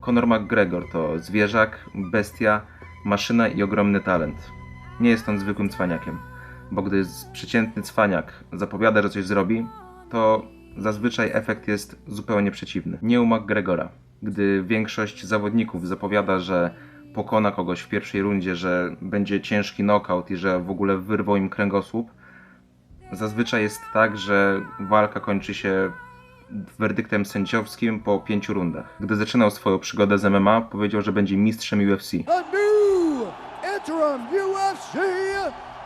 Conor McGregor to zwierzak, bestia, maszyna i ogromny talent. Nie jest on zwykłym cwaniakiem, bo gdy przeciętny cwaniak zapowiada, że coś zrobi, to zazwyczaj efekt jest zupełnie przeciwny. Nie u McGregora. Gdy większość zawodników zapowiada, że pokona kogoś w pierwszej rundzie, że będzie ciężki knockout i że w ogóle wyrwą im kręgosłup, zazwyczaj jest tak, że walka kończy się werdyktem sędziowskim po pięciu rundach. Gdy zaczynał swoją przygodę z MMA, powiedział, że będzie mistrzem UFC. the new interim UFC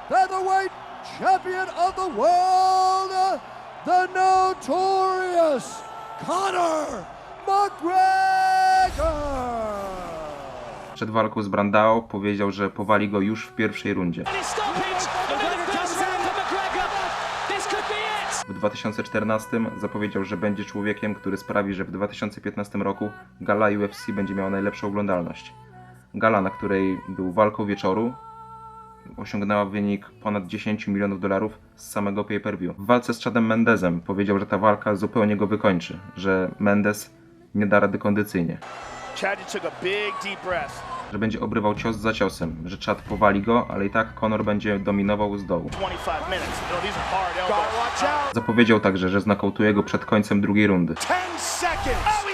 featherweight champion of the world, the notorious Conor McGregor. Przed walką z Brandao powiedział, że powali go już w pierwszej rundzie. 2014 zapowiedział, że będzie człowiekiem, który sprawi, że w 2015 roku gala UFC będzie miała najlepszą oglądalność. Gala, na której był walką wieczoru, osiągnęła wynik ponad 10 milionów dolarów z samego pay-per-view. W walce z Chadem Mendezem powiedział, że ta walka zupełnie go wykończy, że Mendez nie da rady kondycyjnie, Chad took a big deep breath. Że będzie obrywał cios za ciosem, że Chad powali go, ale i tak Conor będzie dominował z dołu. 25 minutes. You know, these are hard elbows. watch out. Zapowiedział także, że znokautuje go przed końcem drugiej rundy. 10 seconds. Oh.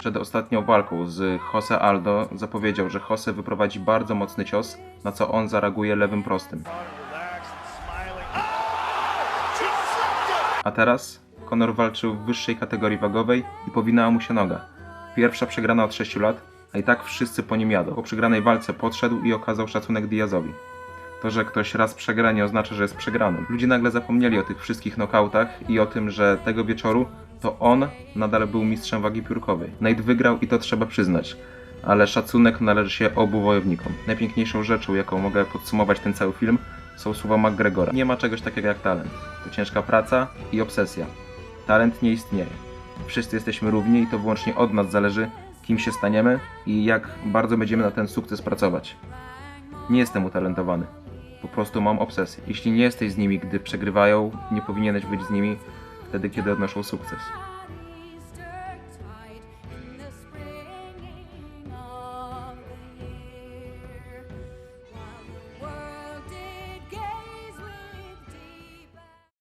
Przed ostatnią walką z Jose Aldo zapowiedział, że Jose wyprowadzi bardzo mocny cios, na co on zareaguje lewym prostym. Oh! A teraz Conor walczył w wyższej kategorii wagowej i powinęła mu się noga. Pierwsza przegrana od 6 lat, a i tak wszyscy po nim jadą. Po przegranej walce podszedł i okazał szacunek Diazowi. To, że ktoś raz przegra nie oznacza, że jest przegranym. Ludzie nagle zapomnieli o tych wszystkich nokautach i o tym, że tego wieczoru to on nadal był mistrzem wagi piórkowej. Nate wygrał i to trzeba przyznać. Ale szacunek należy się obu wojownikom. Najpiękniejszą rzeczą, jaką mogę podsumować ten cały film, są słowa McGregora. Nie ma czegoś takiego jak talent. To ciężka praca i obsesja. Talent nie istnieje. Wszyscy jesteśmy równi i to wyłącznie od nas zależy, kim się staniemy i jak bardzo będziemy na ten sukces pracować. Nie jestem utalentowany. Po prostu mam obsesję. Jeśli nie jesteś z nimi, gdy przegrywają, nie powinieneś być z nimi wtedy, kiedy odnoszą sukces.